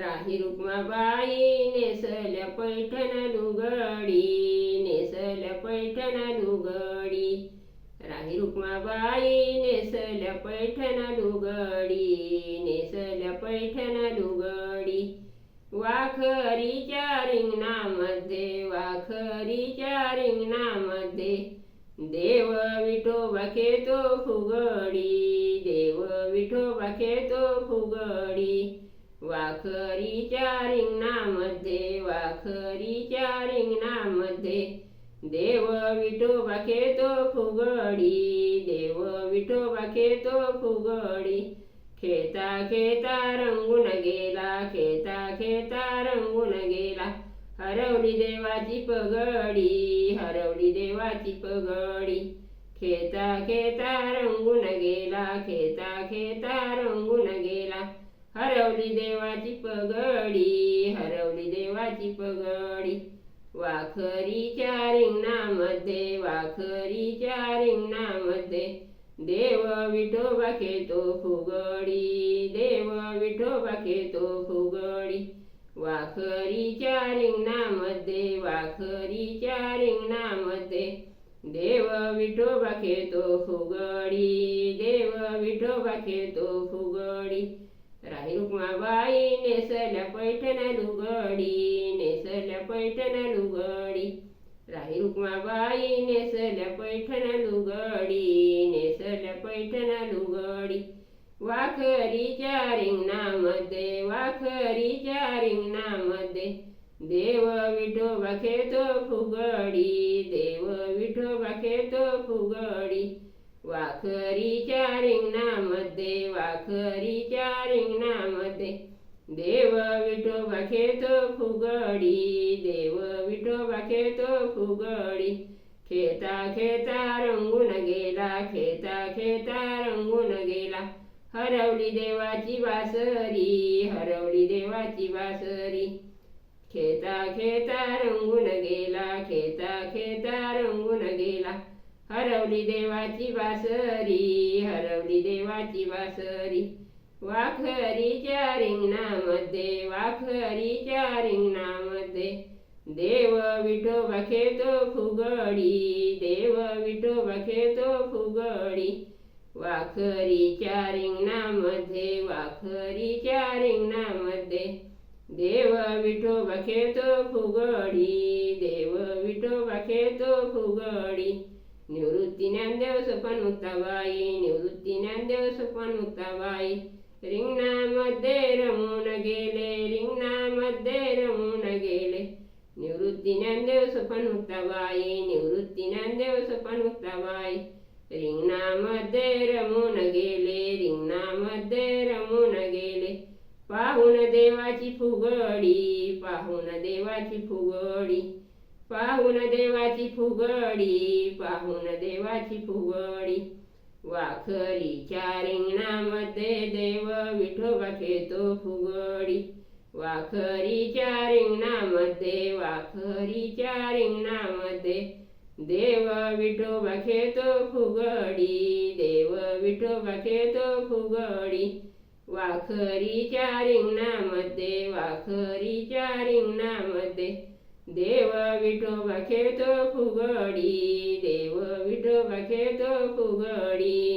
राही रुक्माबाई नेसल्या पैठण लुगडी नेसल्या पैठण लुगडी. राही रुक्माबाई नेसल्या पैठण लुगडी नेसल्या पैठण लुगडी. वाखरीच्या रिंगणामध्ये वाखरीच्या रिंगणामध्ये देव विठोबा खेतो फुगडी देव विठोबा खेतो फुगडी. वाखरीच्या रिंगणामध्ये वाखरीच्या रिंगणामध्ये. देव विठोबा खेतो फुगडी देव विठोबा खेतो फुगडी. खेता खेता रंगून गेला खेता खेता रंगून गेला. हरवली देवाची पगडी हरवली देवाची पगडी. खेता खेता रंगून गेला खेता खेता रंगून गेला. हरवली देवाची पगडी हरवली देवाची पगडी. वाखरीच्या रिंगणामध्ये वाखरीच्या रिंगणामध्ये देव विठोबा खेतो फुगडी देव विठोबा खेतो फुगडी. वाखरीच्या रिंगणामध्ये वाखरीच्या रिंगणामध्ये देव विठोबा खेतो फुगडी देव विठोबा खेतो फुगडी. राही रुक्माबाई नेसल्या पैठण लुगडी नेसल्या पैठण लुगडी राही रुक्माबाई नेसल्या पैठण लुगडी नेसल्या पैठण लुगडी वाखरीच्या रिंगणामध्ये वाखरीच्या रिंगणामध्ये देव विठोबा खेतो फुगडी देव विठोबा खेतो फुगडी वाखरीच्या रिंगणामध्ये वाखरीच्या रिंगणामध्ये देव विठोबा खेतो फुगडी देव विठोबा खेतो फुगडी. खेता खेता रंगून गेला खेता खेता रंगून गेला. हरवली देवाची बासरी हरवली देवाची बासरी. खेता खेता रंगून गेला खेता खेता रंगून गेला. हरवली देवाची बासरी हरवली देवाची बासरी. वाखरीच्या रिंगणा वाखरीच्या रिंगणामध्ये देव विठोबा खेतो फुगडी देव विठोबा खेतो फुगडी वाखरीच्या रिंगणामध्ये वाखरीच्या रिंगणामध्ये देव विठोबा खेतो फुगडी देव विठोबा खेतो फुगडी निवृत्ती ज्ञानदेव सोपान मुक्ताबाई निवृत्ती ज्ञानदेव सोपान मुक्ताबाई रिंगणामध्ये रमून निवृत्तीनंदेव ज्ञानदेव मुक्ताबाई निवृत्ती ज्ञानदेव मुक्ताबाई रिंगणामध्ये रमून गेले रिंगणामध्ये रमून गेले पाहून देवाची फुगडी पाहून देवाची फुगडी पाहून देवाची फुगडी पाहून देवाची फुगडी। वाखरीच्या रिंगणामध्ये देव विठोबा खेतो फुगडी। वाखरीच्या रिंगणामध्ये वाखरीच्या रिंगणामध्ये. देव विठोबा खेतो फुगडी देव विठोबा खेतो फुगडी. वाखरीच्या रिंगणामध्ये वाखरीच्या रिंगणामध्ये. देव विठोबा खेतो फुगडी देव विठोबा खेतो फुगडी.